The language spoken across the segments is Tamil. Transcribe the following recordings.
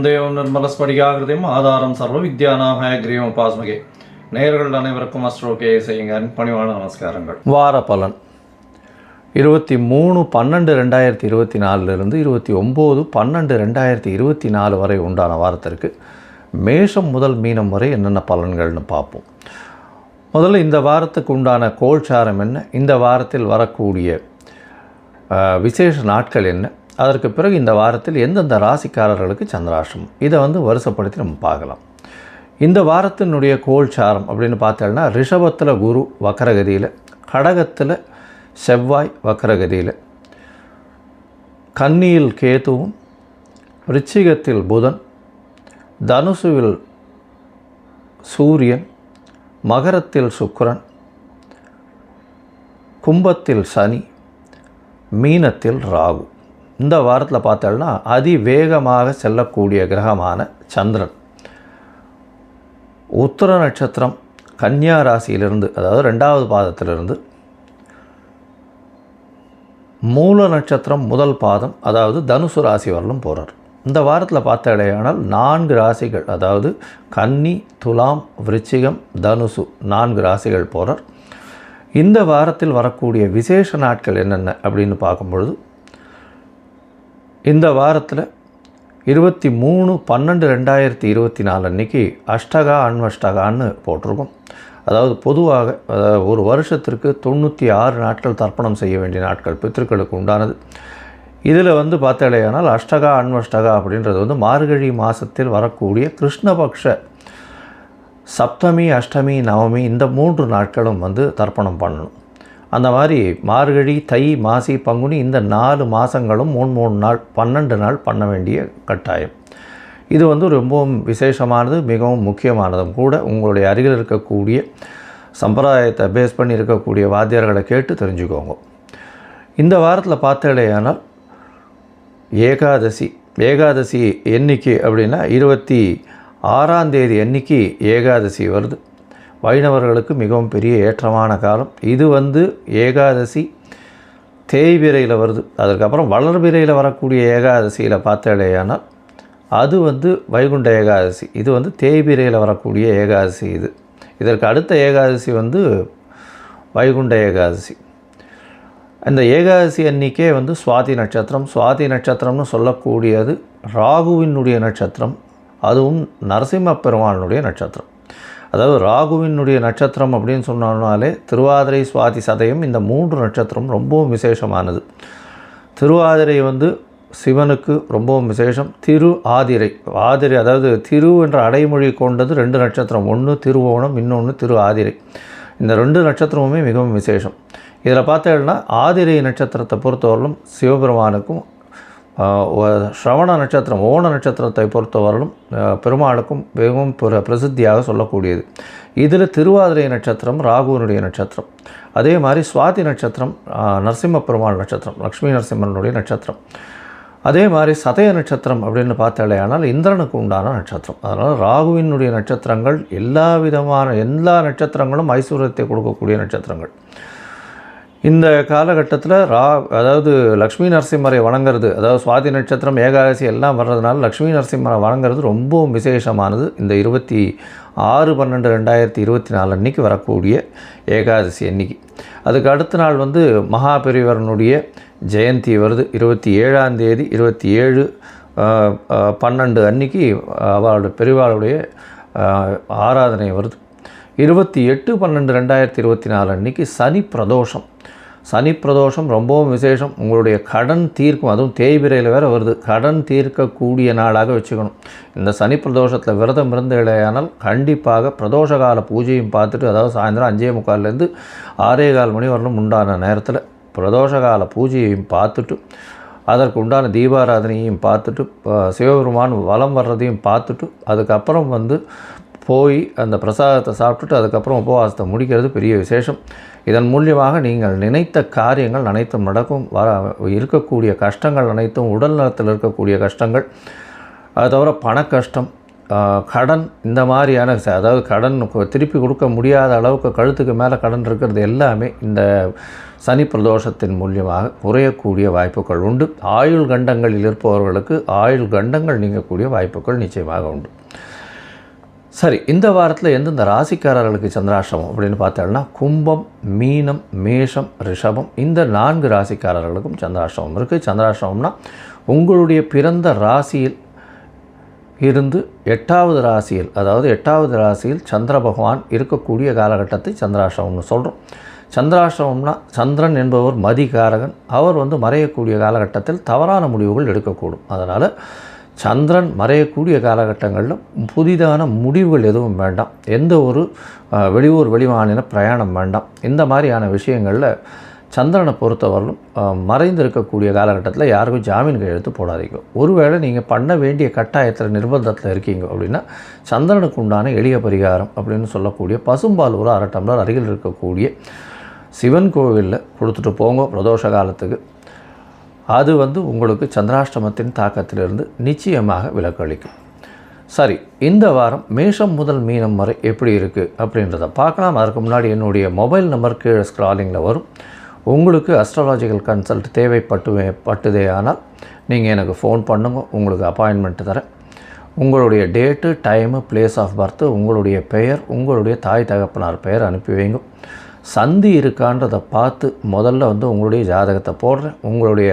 ஞானானந்தமயம் தேவம் நிர்மலஸ்படிகாகிருதியும் ஆதாரம் சர்வ வித்யானாக கிரீவம் பாஸ்மகே நேர்கள் அனைவருக்கும் அஸ்ட்ரோகே செய்யுங்க. பணிவான நமஸ்காரங்கள். வார பலன். இருபத்தி மூணு பன்னெண்டு ரெண்டாயிரத்தி இருபத்தி நாலுலேருந்து இருபத்தி ஒம்பது பன்னெண்டு ரெண்டாயிரத்தி இருபத்தி நாலு வரை உண்டான வாரத்திற்கு மேஷம் முதல் மீனம் வரை என்னென்ன பலன்கள்னு பார்ப்போம். முதல்ல இந்த வாரத்துக்கு உண்டான கோல்சாரம் என்ன? இந்த வாரத்தில் வரக்கூடிய விசேஷ நாட்கள் என்ன? அதற்கு பிறகு இந்த வாரத்தில் எந்தெந்த ராசிக்காரர்களுக்கு சந்திராஷ்டிரமம் இதை வந்து வருஷப்படுத்தி நம்ம பார்க்கலாம். இந்த வாரத்தினுடைய கோல்சாரம் அப்படின்னு பார்த்தோம்னா ரிஷபத்தில் குரு வக்கரகதியில் கடகத்தில் செவ்வாய் வக்கரகதியில் கன்னியில் கேதுவும் ரிச்சிகத்தில் புதன் தனுசுவில் சூரியன் மகரத்தில் சுக்கரன் கும்பத்தில் சனி மீனத்தில் ராகு. இந்த வாரத்தில் பார்த்தோம்னா அதிவேகமாக செல்லக்கூடிய கிரகமான சந்திரன். உத்தர நட்சத்திரம் கன்னியா ராசியிலிருந்து அதாவது ரெண்டாவது பாதத்திலிருந்து மூல நட்சத்திரம் முதல் பாதம் அதாவது தனுசு ராசி வரலும் போகிறார் இந்த வாரத்தில் பார்த்த இடையானால் நான்கு ராசிகள் அதாவது கன்னி துலாம் விருச்சிகம் தனுசு நான்கு ராசிகள் போகிறார் இந்த வாரத்தில் வரக்கூடிய விசேஷ நாட்கள் என்னென்ன அப்படின்னு பார்க்கும்பொழுது இந்த வாரத்தில் இருபத்தி மூணு பன்னெண்டு ரெண்டாயிரத்தி இருபத்தி நாலு அன்றைக்கி அஷ்டகா அன்வஷ்டகான்னு போட்டிருக்கோம். அதாவது பொதுவாக அதாவது ஒரு வருஷத்திற்கு தொண்ணூற்றி ஆறு நாட்கள் தர்ப்பணம் செய்ய வேண்டிய நாட்கள் பித்திருக்களுக்கு உண்டானது. இதில் வந்து பார்த்தாலேயானால் அஷ்டகா அன்வஷ்டகா அப்படின்றது வந்து மார்கழி மாதத்தில் வரக்கூடிய கிருஷ்ணபக்ஷ சப்தமி அஷ்டமி நவமி இந்த மூன்று நாட்களும் வந்து தர்ப்பணம் பண்ணணும். அந்த மாதிரி மார்கழி தை மாசி பங்குனி இந்த நாலு மாதங்களும் மூணு மூணு நாள் பன்னெண்டு நாள் பண்ண வேண்டிய கட்டாயம். இது வந்து ரொம்பவும் விசேஷமானது மிகவும் முக்கியமானதும் கூட உங்களுடைய அருகில் இருக்கக்கூடிய சம்பிரதாயத்தை பேஸ் பண்ணி இருக்கக்கூடிய வாத்தியார்களை கேட்டு தெரிஞ்சுக்கோங்க. இந்த வாரத்தில் பார்த்தேடையானால் ஏகாதசி ஏகாதசி எண்ணிக்கை அப்படின்னா இருபத்தி ஆறாம் தேதி அன்னைக்கு ஏகாதசி வருது. வைணவர்களுக்கு மிகவும் பெரிய ஏற்றமான காலம். இது வந்து ஏகாதசி தேய்பிரையில் வருது. அதற்கப்புறம் வளர்பிரையில் வரக்கூடிய ஏகாதசியில் பார்த்தாலேயானால் அது வந்து வைகுண்ட ஏகாதசி. இது வந்து தேய்பிரையில் வரக்கூடிய ஏகாதசி இது. இதற்கு அடுத்த ஏகாதசி வந்து வைகுண்ட ஏகாதசி. அந்த ஏகாதசி அன்னிக்கே வந்து சுவாதி நட்சத்திரம். சுவாதி நட்சத்திரம்னு சொல்லக்கூடியது ராகுவினுடைய நட்சத்திரம். அதுவும் நரசிம்ம பெருமானுடைய நட்சத்திரம். அதாவது ராகுவினுடைய நட்சத்திரம் அப்படின்னு சொன்னாலே திருவாதிரை சுவாதி சதயம் இந்த மூன்று நட்சத்திரம் ரொம்பவும் விசேஷமானது. திருவாதிரை வந்து சிவனுக்கு ரொம்பவும் விசேஷம். திரு ஆதிரை. ஆதிரை அதாவது திரு என்ற அடைமொழி கொண்டது ரெண்டு நட்சத்திரம். ஒன்று திருவோணம் இன்னொன்று திரு ஆதிரை. இந்த ரெண்டு நட்சத்திரமுமே மிகவும் விசேஷம். இதில் பார்த்தேன்னா ஆதிரை நட்சத்திரத்தை பொறுத்தவரையிலும் சிவபெருமானுக்கும் ஸ்ரவண நட்சத்திரம் ஓண நட்சத்திரத்தை பொறுத்தவரையிலும் பெருமாளுக்கும் மிகவும் பிரசித்தியாக சொல்லக்கூடியது. இதில் திருவாதிரை நட்சத்திரம் ராகுவனுடைய நட்சத்திரம். அதே மாதிரி சுவாதி நட்சத்திரம் நரசிம்ம பெருமாள் நட்சத்திரம் லக்ஷ்மி நரசிம்மனுடைய நட்சத்திரம். அதே மாதிரி சதய நட்சத்திரம் அப்படின்னு பார்த்தாலேயானால் இந்திரனுக்கு உண்டான நட்சத்திரம். அதனால் ராகுவினுடைய நட்சத்திரங்கள் எல்லா விதமான எல்லா நட்சத்திரங்களும் ஐஸ்வர்யத்தை கொடுக்கக்கூடிய நட்சத்திரங்கள். இந்த காலகட்டத்தில் ரா அதாவது லக்ஷ்மி நரசிம்மரை வணங்குறது அதாவது சுவாதி நட்சத்திரம் ஏகாதசி எல்லாம் வர்றதுனால லக்ஷ்மி நரசிம்மரை வணங்குறது ரொம்பவும் விசேஷமானது. இந்த இருபத்தி ஆறு பன்னெண்டு ரெண்டாயிரத்தி இருபத்தி நாலு அன்னைக்கு வரக்கூடிய ஏகாதசி அன்னைக்கு. அதுக்கு அடுத்த நாள் வந்து மகாபெரிவரனுடைய ஜெயந்தி வருது. இருபத்தி ஏழாம் தேதி இருபத்தி ஏழு பன்னெண்டு அன்னைக்கு அவளுடைய பெரிவாளுடைய ஆராதனை வருது. இருபத்தி எட்டு பன்னெண்டு ரெண்டாயிரத்தி இருபத்தி நாலு அன்னைக்கு சனி பிரதோஷம். சனி பிரதோஷம் ரொம்பவும் விசேஷம். உங்களுடைய கடன் தீர்க்கும் அதுவும் தேய்பிரையில் வேறு வருது. கடன் தீர்க்கக்கூடிய நாளாக வச்சுக்கணும். இந்த சனி பிரதோஷத்தில் விரதம் இருந்து இடையானால் கண்டிப்பாக பிரதோஷ கால பூஜையும் பார்த்துட்டு அதாவது சாயந்தரம் அஞ்சே முக்கால்லேருந்து ஆறே கால் மணி வரலும் உண்டான நேரத்தில் பிரதோஷ கால பூஜையையும் பார்த்துட்டு அதற்கு உண்டான தீபாராதனையும் பார்த்துட்டு சிவபெருமான் வலம் வர்றதையும் பார்த்துட்டு அதுக்கப்புறம் வந்து போய் அந்த பிரசாதத்தை சாப்பிட்டுட்டு அதுக்கப்புறம் உபவாசத்தை முடிக்கிறது பெரிய விசேஷம். இதன் மூலியமாக நீங்கள் நினைத்த காரியங்கள் அனைத்தும் நடக்கும். வர இருக்கக்கூடிய கஷ்டங்கள் அனைத்தும் உடல் நலத்தில் இருக்கக்கூடிய கஷ்டங்கள். அது தவிர பண கஷ்டம் கடன் இந்த மாதிரியான அதாவது கடன் திருப்பி கொடுக்க முடியாத அளவுக்கு கழுத்துக்கு மேலே கடன் இருக்கிறது எல்லாமே இந்த சனி பிரதோஷத்தின் மூலியமாக குறையக்கூடிய வாய்ப்புகள் உண்டு. ஆயுள் கண்டங்களில் இருப்பவர்களுக்கு ஆயுள் கண்டங்கள் நீங்கக்கூடிய வாய்ப்புகள் நிச்சயமாக உண்டு. சரி இந்த வாரத்தில் எந்தெந்த ராசிக்காரர்களுக்கு சந்திராஷ்டமம் அப்படின்னு பார்த்தோம்னா கும்பம் மீனம் மேஷம் ரிஷபம் இந்த நான்கு ராசிக்காரர்களுக்கும் சந்திராஷ்டமம் இருக்குது சந்திராஷ்டமம்னா உங்களுடைய பிறந்த ராசியில் இருந்து எட்டாவது ராசியில் அதாவது எட்டாவது ராசியில் சந்திர பகவான் இருக்கக்கூடிய காலகட்டத்தை சந்திராஷ்டமம்னு சொல்கிறோம் சந்திராஷ்டமம்னா சந்திரன் என்பவர் மதிகாரகன். அவர் வந்து மறையக்கூடிய காலகட்டத்தில் தவறான முடிவுகள் எடுக்கக்கூடும். அதனால் சந்திரன் மறையக்கூடிய காலகட்டங்களில் புதிதான முடிவுகள் எதுவும் வேண்டாம். எந்த ஒரு வெளியூர் வெளிமாநில பிரயாணம் வேண்டாம். இந்த மாதிரியான விஷயங்களில் சந்திரனை பொறுத்தவரையிலும் மறைந்து மறைந்திருக்கக்கூடிய காலகட்டத்தில் யாருக்கும் ஜாமீன் கையெழுத்து போடாதீங்க. ஒருவேளை நீங்கள் பண்ண வேண்டிய கட்டாயத்தில் நிர்பந்தத்தில் இருக்கீங்க அப்படின்னா சந்திரனுக்கு உண்டான எளிய பரிகாரம் அப்படின்னு சொல்லக்கூடிய பசும்பால் ஒரு அரை டம்ளர் அருகில் இருக்கக்கூடிய சிவன் கோவிலில் கொடுத்துட்டு போங்க பிரதோஷ காலத்துக்கு. அது வந்து உங்களுக்கு சந்திராஷ்டமத்தின் தாக்கத்திலிருந்து நிச்சயமாக விலக்களிக்கும். சரி இந்த வாரம் மேஷம் முதல் மீனம் வரை எப்படி இருக்குது அப்படின்றத பார்க்கலாம். அதற்கு முன்னாடி என்னுடைய மொபைல் நம்பர் கீழே ஸ்க்ராலிங்கில் வரும். உங்களுக்கு அஸ்ட்ராலாஜிக்கல் கன்சல்ட் தேவைப்பட்டு பட்டுதே ஆனால் நீங்கள் எனக்கு ஃபோன் பண்ணுங்க உங்களுக்கு அப்பாயின்மெண்ட் தரேன். உங்களுடைய date time place of birth உங்களுடைய பெயர் உங்களுடைய தாய் தகப்பனார் பெயர் அனுப்பி வைங்க. சந்தி இருக்கான்றதை பார்த்து முதல்ல வந்து உங்களுடைய ஜாதகத்தை போடுறேன். உங்களுடைய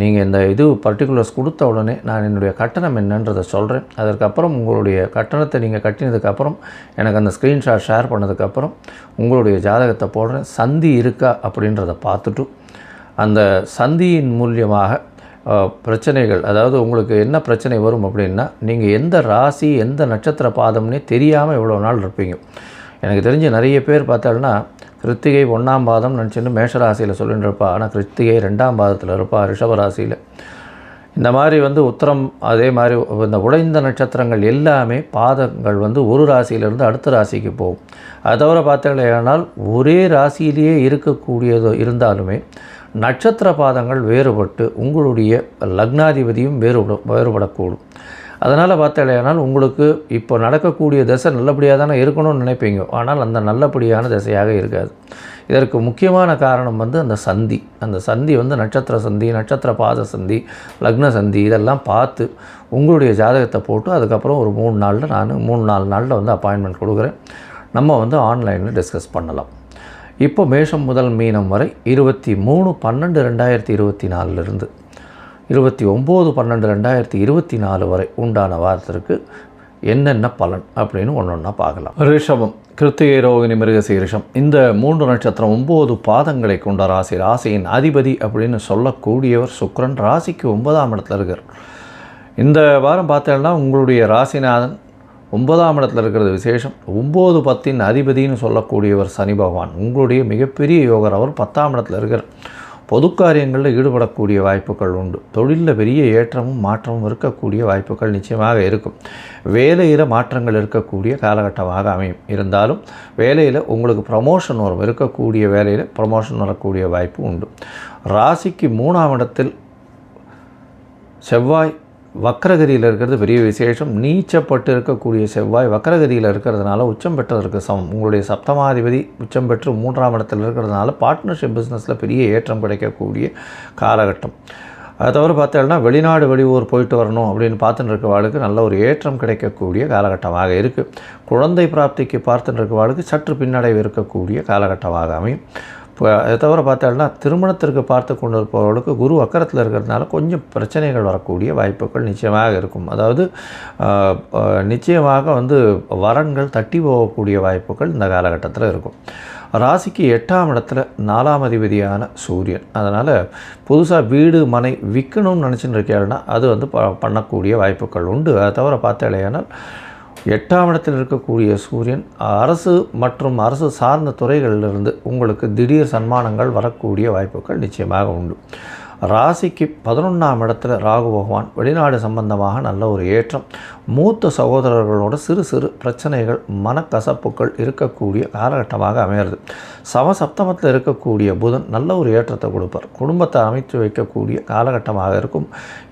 நீங்கள் இந்த இது பர்டிகுலர்ஸ் கொடுத்த உடனே நான் என்னுடைய கட்டணம் என்னன்றதை சொல்கிறேன் அதற்கப்புறம் உங்களுடைய கட்டணத்தை நீங்கள் கட்டினதுக்கப்புறம் எனக்கு அந்த ஸ்க்ரீன்ஷாட் ஷேர் பண்ணதுக்கப்புறம் உங்களுடைய ஜாதகத்தை போடுறேன். சந்தி இருக்கா அப்படின்றத பார்த்துட்டு அந்த சந்தியின் மூலியமாக பிரச்சனைகள் அதாவது உங்களுக்கு என்ன பிரச்சனை வரும் அப்படின்னா நீங்கள் எந்த ராசி எந்த நட்சத்திர பாதம்னே தெரியாமல் இவ்வளோ நாள் இருப்பீங்க. எனக்கு தெரிஞ்ச நிறைய பேர் பார்த்தாலும்னா கிருத்திகை ஒன்றாம் பாதம் நினச்சின்னு மேஷராசியில் சொல்லிட்டு இருப்பா ஆனால் கிருத்திகை ரெண்டாம் பாதத்தில் இருப்பாள் ரிஷபராசியில். இந்த மாதிரி வந்து உத்தரம் அதே மாதிரி இந்த உடைந்த நட்சத்திரங்கள் எல்லாமே பாதங்கள் வந்து ஒரு ராசியிலிருந்து அடுத்த ராசிக்கு போகும். அதை தவிர பார்த்தீங்கன்னா ஒரே ராசியிலேயே இருக்கக்கூடியது இருந்தாலுமே நட்சத்திர பாதங்கள் வேறுபட்டு உங்களுடைய லக்னாதிபதியும் வேறுபட வேறுபடக்கூடும். அதனால் பார்த்தாலேனால் உங்களுக்கு இப்போ நடக்கக்கூடிய தசை நல்லபடியாக தானே இருக்கணும்னு நினைப்பீங்க. ஆனால் அந்த நல்லபடியான திசையாக இருக்காது. இதற்கு முக்கியமான காரணம் வந்து அந்த சந்தி. அந்த சந்தி வந்து நட்சத்திர சந்தி நட்சத்திர பாத சந்தி லக்ன சந்தி இதெல்லாம் பார்த்து உங்களுடைய ஜாதகத்தை போட்டு அதுக்கப்புறம் ஒரு மூணு நாளில் நான் மூணு நாலு நாளில் வந்து அப்பாயின்மெண்ட் கொடுக்குறேன். நம்ம வந்து ஆன்லைனில் டிஸ்கஸ் பண்ணலாம். இப்போ மேஷம் முதல் மீனம் வரை இருபத்தி மூணு பன்னெண்டு ரெண்டாயிரத்தி இருபத்தி நாலுலேருந்து இருபத்தி ஒம்பது பன்னெண்டு ரெண்டாயிரத்தி இருபத்தி நாலு வரை உண்டான வாரத்திற்கு என்னென்ன பலன் அப்படின்னு ஒன்று ஒன்றா பார்க்கலாம். ரிஷபம் கிருத்திகை ரோகிணி மிருகசீரிஷம் இந்த மூன்று நட்சத்திரம் ஒம்பது பாதங்களை கொண்ட ராசி. ராசியின் அதிபதி அப்படின்னு சொல்லக்கூடியவர் சுக்கரன். ராசிக்கு ஒன்பதாம் இடத்துல இருக்கார். இந்த வாரம் பார்த்தேன்னா உங்களுடைய ராசிநாதன் ஒன்பதாம் இடத்துல இருக்கிறது விசேஷம். ஒம்பது பத்தின் அதிபதின்னு சொல்லக்கூடியவர் சனி பகவான். உங்களுடைய மிகப்பெரிய யோகர் அவர் பத்தாம் இடத்துல இருக்கிறார் பொது காரியங்களில் ஈடுபடக்கூடிய வாய்ப்புகள் உண்டு. தொழிலில் பெரிய ஏற்றமும் மாற்றமும் இருக்கக்கூடிய வாய்ப்புகள் நிச்சயமாக இருக்கும். வேலையில் மாற்றங்கள் இருக்கக்கூடிய காலகட்டமாக அமையும். இருந்தாலும் வேலையில் உங்களுக்கு ப்ரமோஷன் வரும். இருக்கக்கூடிய வேலையில் ப்ரமோஷன் வரக்கூடிய வாய்ப்பு உண்டு. ராசிக்கு மூணாம் இடத்தில் செவ்வாய் வக்கரகதியில் இருக்கிறது பெரிய விசேஷம். நீச்சப்பட்டு இருக்கக்கூடிய செவ்வாய் வக்கரகதியில் இருக்கிறதுனால உச்சம் பெற்றதற்கு சமம். உங்களுடைய சப்தமாதிபதி உச்சம் பெற்று மூன்றாம் இடத்தில் இருக்கிறதுனால பார்ட்னர்ஷிப் பிஸ்னஸில் பெரிய ஏற்றம் கிடைக்கக்கூடிய காலகட்டம். அதை தவிர பார்த்தோம்னா வெளிநாடு வெளியூர் போயிட்டு வரணும் அப்படின்னு பார்த்துட்டு இருக்கவாளுக்கு நல்ல ஒரு ஏற்றம் கிடைக்கக்கூடிய காலகட்டமாக இருக்குது குழந்தை பிராப்திக்கு பார்த்துட்டு இருக்கவாளுக்கு சற்று பின்னடைவு இருக்கக்கூடிய காலகட்டமாக அமையும். இப்போ அதை தவிர பார்த்தோம்னா திருமணத்திற்கு பார்த்து கொண்டு இருப்பவர்களுக்கு குரு அக்கரத்தில் இருக்கிறதுனால கொஞ்சம் பிரச்சனைகள் வரக்கூடிய வாய்ப்புகள் நிச்சயமாக இருக்கும். அதாவது நிச்சயமாக வந்து வரன்கள் தட்டி போகக்கூடிய வாய்ப்புகள் இந்த காலகட்டத்தில் இருக்கும். ராசிக்கு எட்டாம் இடத்துல நாலாம் அதிபதியான சூரியன். அதனால் புதுசாக வீடு மனை விற்கணும்னு நினச்சின்னு இருக்கேன்னா அது வந்து ப பண்ணக்கூடிய வாய்ப்புகள் உண்டு. அதை தவிர பார்த்தாலேயானால் எட்டாம் இடத்தில் இருக்கக்கூடிய சூரியன் அரசு மற்றும் அரசு சார்ந்த துறைகளிலிருந்து உங்களுக்கு திடீர் சன்மானங்கள் வரக்கூடிய வாய்ப்புகள் நிச்சயமாக உண்டு. ராசிக்கு பதினொன்றாம் இடத்துல ராகு பகவான் வெளிநாடு சம்பந்தமாக நல்ல ஒரு ஏற்றம். மூத்த சகோதரர்களோட சிறு சிறு பிரச்சனைகள் மனக்கசப்புகள் இருக்கக்கூடிய காலகட்டமாக அமையிறது சமசப்தமத்தில் இருக்கக்கூடிய புதன் நல்ல ஒரு ஏற்றத்தை கொடுப்பார். குடும்பத்தை அமைத்து வைக்கக்கூடிய காலகட்டமாக இருக்கும்.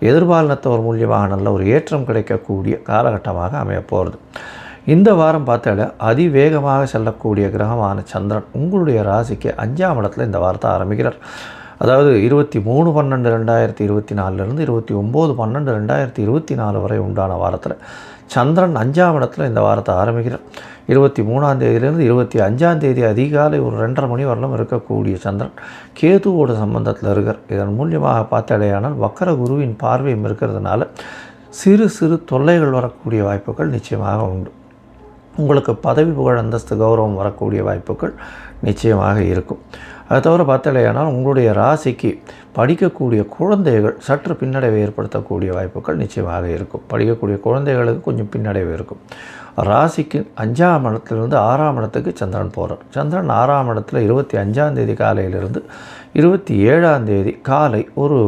எதிர்பாலினத்தவர் மூலியமாக நல்ல ஒரு ஏற்றம் கிடைக்கக்கூடிய காலகட்டமாக அமைய போகிறது. இந்த வாரம் பார்த்தால அதிவேகமாக செல்லக்கூடிய கிரகமான சந்திரன் உங்களுடைய ராசிக்கு அஞ்சாம் இடத்துல இந்த வாரத்தை ஆரம்பிக்கிறார். அதாவது இருபத்தி மூணு பன்னெண்டு ரெண்டாயிரத்தி இருபத்தி நாலுலேருந்து இருபத்தி ஒம்பது பன்னெண்டு ரெண்டாயிரத்தி இருபத்தி நாலு வரை உண்டான வாரத்தில் சந்திரன் அஞ்சாம் இடத்துல இந்த வாரத்தை ஆரம்பிக்கிறார். இருபத்தி மூணாம் தேதியிலேருந்து இருபத்தி அஞ்சாம் தேதி அதிகாலை ஒரு ரெண்டரை மணி வரலும் இருக்கக்கூடிய சந்திரன் கேதுவோட சம்பந்தத்தில் இருக்கார். இதன் மூலியமாக பார்த்தாலேயானால் வக்கர குருவின் பார்வையும் இருக்கிறதுனால சிறு சிறு தொல்லைகள் வரக்கூடிய வாய்ப்புகள் நிச்சயமாக உண்டு. உங்களுக்கு பதவி புகழ் அந்தஸ்து கௌரவம் வரக்கூடிய வாய்ப்புகள் நிச்சயமாக இருக்கும். அது தவிர பார்த்தலையானால் உங்களுடைய ராசிக்கு படிக்கக்கூடிய குழந்தைகள் சற்று பின்னடைவை ஏற்படுத்தக்கூடிய வாய்ப்புகள் நிச்சயமாக இருக்கும். படிக்கக்கூடிய குழந்தைகளுக்கு கொஞ்சம் பின்னடைவு இருக்கும். ராசிக்கு அஞ்சாம் இடத்துலேருந்து ஆறாம் இடத்துக்கு சந்திரன் போகிறார் சந்திரன் ஆறாம் இடத்துல இருபத்தி அஞ்சாம் தேதி காலையிலிருந்து இருபத்தி ஏழாம் தேதி காலை ஒரு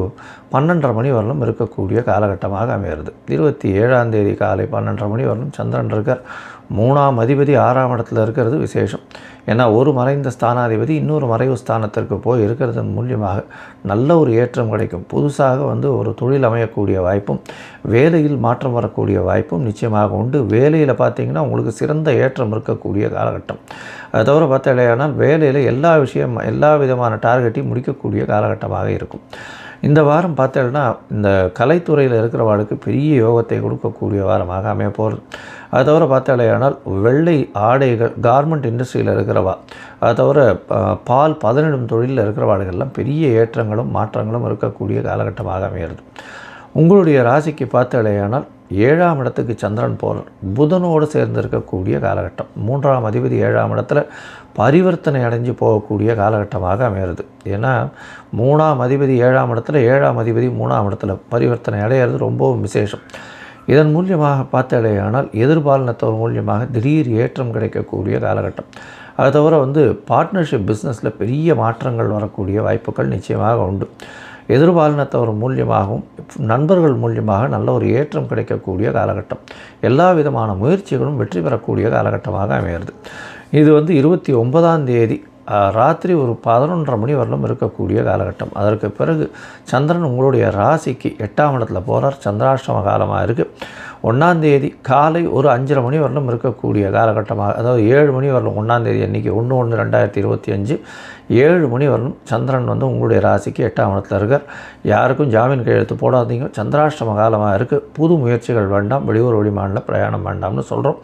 பன்னெண்டரை மணி வரலும் இருக்கக்கூடிய காலகட்டமாக அமையிறது இருபத்தி ஏழாம் தேதி காலை பன்னெண்டரை மணி வரலும் சந்திரன் இருக்கார். மூணாம் அதிபதி ஆறாம் இடத்துல இருக்கிறது விசேஷம். ஏன்னா ஒரு மறைந்த ஸ்தானாதிபதி இன்னொரு மறைவு ஸ்தானத்திற்கு போய் இருக்கிறதன் மூலியமாக நல்ல ஒரு ஏற்றம் கிடைக்கும். புதுசாக வந்து ஒரு தொழில் அமையக்கூடிய வாய்ப்பும் வேலையில் மாற்றம் வரக்கூடிய வாய்ப்பும் நிச்சயமாக உண்டு. வேலையில் பார்த்திங்கன்னா உங்களுக்கு சிறந்த ஏற்றம் இருக்கக்கூடிய காலகட்டம். அது தவிர பார்த்தாலேயானால் வேலையில் எல்லா விஷயம் எல்லா விதமான டார்கெட்டையும் முடிக்கக்கூடிய காலகட்டமாக இருக்கும். இந்த வாரம் பார்த்தேன்னா இந்த கலைத்துறையில் இருக்கிறவாளுக்கு பெரிய யோகத்தை கொடுக்கக்கூடிய வாரமாக அமைய போகிறது அது தவிர பார்த்தாலேயானால் வெள்ளை ஆடைகள் கார்மெண்ட் இண்டஸ்ட்ரியில் இருக்கிறவா அது தவிர பால் பதனிடும் தொழிலில் இருக்கிறவாடுகள்லாம் பெரிய ஏற்றங்களும் மாற்றங்களும் இருக்கக்கூடிய காலகட்டமாக அமையிறது உங்களுடைய ராசிக்கு பார்த்தாலேயானால் ஏழாம் இடத்துக்கு சந்திரன் போகிறார் புதனோடு சேர்ந்து இருக்கக்கூடிய காலகட்டம். மூன்றாம் அதிபதி ஏழாம் இடத்துல பரிவர்த்தனை அடைஞ்சு போகக்கூடிய காலகட்டமாக அமையிறது ஏன்னா மூணாம் அதிபதி ஏழாம் இடத்துல ஏழாம் அதிபதி மூணாம் இடத்துல பரிவர்த்தனை அடையிறது ரொம்பவும் விசேஷம். இதன் மூலியமாக பார்த்தாலேயானால் எதிர்பாலனத்தவர் மூலியமாக திடீர் ஏற்றம் கிடைக்கக்கூடிய காலகட்டம். அது தவிர வந்து பார்ட்னர்ஷிப் பிஸ்னஸில் பெரிய மாற்றங்கள் வரக்கூடிய வாய்ப்புகள் நிச்சயமாக உண்டு. எதிர்பாலினத்தவர் மூலியமாகவும் நண்பர்கள் மூலியமாக நல்ல ஒரு ஏற்றம் கிடைக்கக்கூடிய காலகட்டம். எல்லா விதமான முயற்சிகளும் வெற்றி பெறக்கூடிய காலகட்டமாக அமையிறது இது வந்து இருபத்தி ஒன்பதாம் தேதி ராத்திரி ஒரு பதினொன்றரை மணி வரலும் இருக்கக்கூடிய காலகட்டம். அதற்கு பிறகு சந்திரன் உங்களுடைய ராசிக்கு எட்டாம் இடத்துல போகிறார் சந்திராஷ்டம காலமாக இருக்குது ஒன்றாந்தேதி காலை ஒரு அஞ்சரை மணி வரலும் இருக்கக்கூடிய காலகட்டமாக அதாவது ஏழு மணி வரலும் ஒன்றாந்தேதி அன்றைக்கி ஒன்று ஒன்று ரெண்டாயிரத்தி இருபத்தி அஞ்சு ஏழு மணி வரலும் சந்திரன் வந்து உங்களுடைய ராசிக்கு எட்டாம் இடத்துல இருக்கார். யாருக்கும் ஜாமீன் கையெழுத்து போடாதீங்க. சந்திராஷ்டம காலமாக இருக்குது புது முயற்சிகள் வேண்டாம். வெளியூர் வெளிமாநில பிரயாணம் வேண்டாம்னு சொல்கிறோம்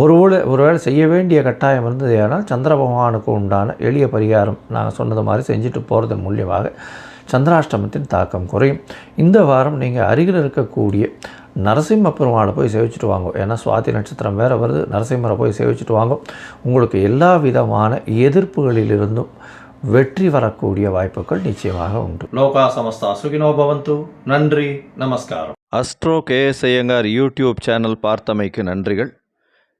ஒரு வேளை ஒருவேளை செய்ய வேண்டிய கட்டாயம் இருந்தது ஏனால் சந்திர பகவானுக்கு உண்டான எளிய பரிகாரம் நாங்கள் சொன்னது மாதிரி செஞ்சுட்டு போகிறதன் மூலியமாக சந்திராஷ்டமத்தின் தாக்கம் குறையும். இந்த வாரம் நீங்கள் அருகில் இருக்கக்கூடிய நரசிம்ம பெருமாளை போய் சேவிச்சுட்டு வாங்க. ஏன்னா சுவாதி நட்சத்திரம் வேறு வருது நரசிம்மரை போய் சேவிச்சுட்டு வாங்க. உங்களுக்கு எல்லா விதமான எதிர்ப்புகளிலிருந்தும் வெற்றி வரக்கூடிய வாய்ப்புகள் நிச்சயமாக உண்டு. லோகா சமஸ்தா சுகினோ பவந்து. நன்றி நமஸ்காரம். Astro KS Iyengar YouTube channel பார்த்தமைக்கு நன்றிகள்.